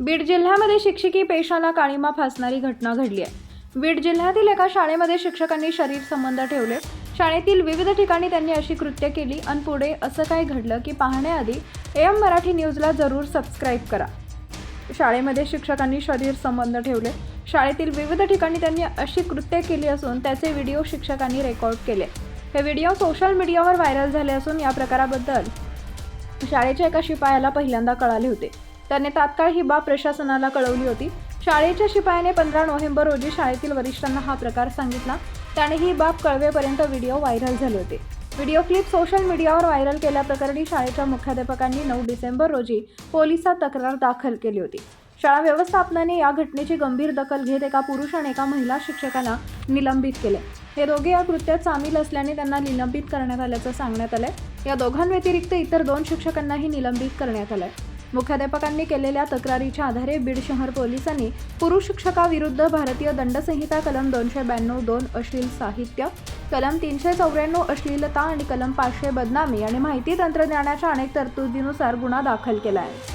बीड जिल्ह्यामध्ये शिक्षकी पेशाला काळीमा फासणारी घटना घडली आहे. बीड जिल्ह्यातील एका शाळेमध्ये शिक्षकांनी शरीर संबंध ठेवले. शाळेतील विविध ठिकाणी त्यांनी अशी कृत्य केली आणि पुढे असं काय घडलं की पाहण्याआधी एम मराठी न्यूजला जरूर सबस्क्राईब करा. शाळेमध्ये शिक्षकांनी शरीर संबंध ठेवले. शाळेतील विविध ठिकाणी त्यांनी अशी कृत्य केली असून त्याचे व्हिडिओ शिक्षकांनी रेकॉर्ड केले. हे व्हिडिओ सोशल मीडियावर व्हायरल झाले असून या प्रकाराबद्दल शाळेच्या एका शिपायाला पहिल्यांदा कळाले होते. त्याने तात्काळ ही बाब प्रशासनाला कळवली होती. शाळेच्या शिपायाने पंधरा नोव्हेंबर रोजी शाळेतील वरिष्ठांना हा प्रकार सांगितला. त्याने ही बाब कळवेपर्यंत व्हिडिओ व्हायरल झाले होते. व्हिडिओ क्लिप सोशल मीडियावर व्हायरल केल्याप्रकरणी शाळेच्या मुख्याध्यापकांनी नऊ डिसेंबर रोजी पोलिसात तक्रार दाखल केली होती. शाळा व्यवस्थापनाने या घटनेची गंभीर दखल घेत एका पुरुष आणि एका महिला शिक्षकाला निलंबित केले. हे दोघे या कृत्यात सामील असल्याने त्यांना निलंबित करण्यात आल्याचं सांगण्यात आलंय. या दोघांव्यतिरिक्त इतर दोन शिक्षकांनाही निलंबित करण्यात आलंय. मुख्याध्यापकांनी केलेल्या तक्रारीच्या आधारे बीड शहर पोलिसांनी पुरुष शिक्षकाविरुद्ध भारतीय दंडसंहिता कलम दोनशे ब्याण्णव दोन अश्लील साहित्य कलम तीनशे चौऱ्याण्णव अश्लीलता आणि कलम पाचशे बदनामी आणि माहिती तंत्रज्ञानाच्या अनेक तरतुदीनुसार गुन्हा दाखल केला आहे.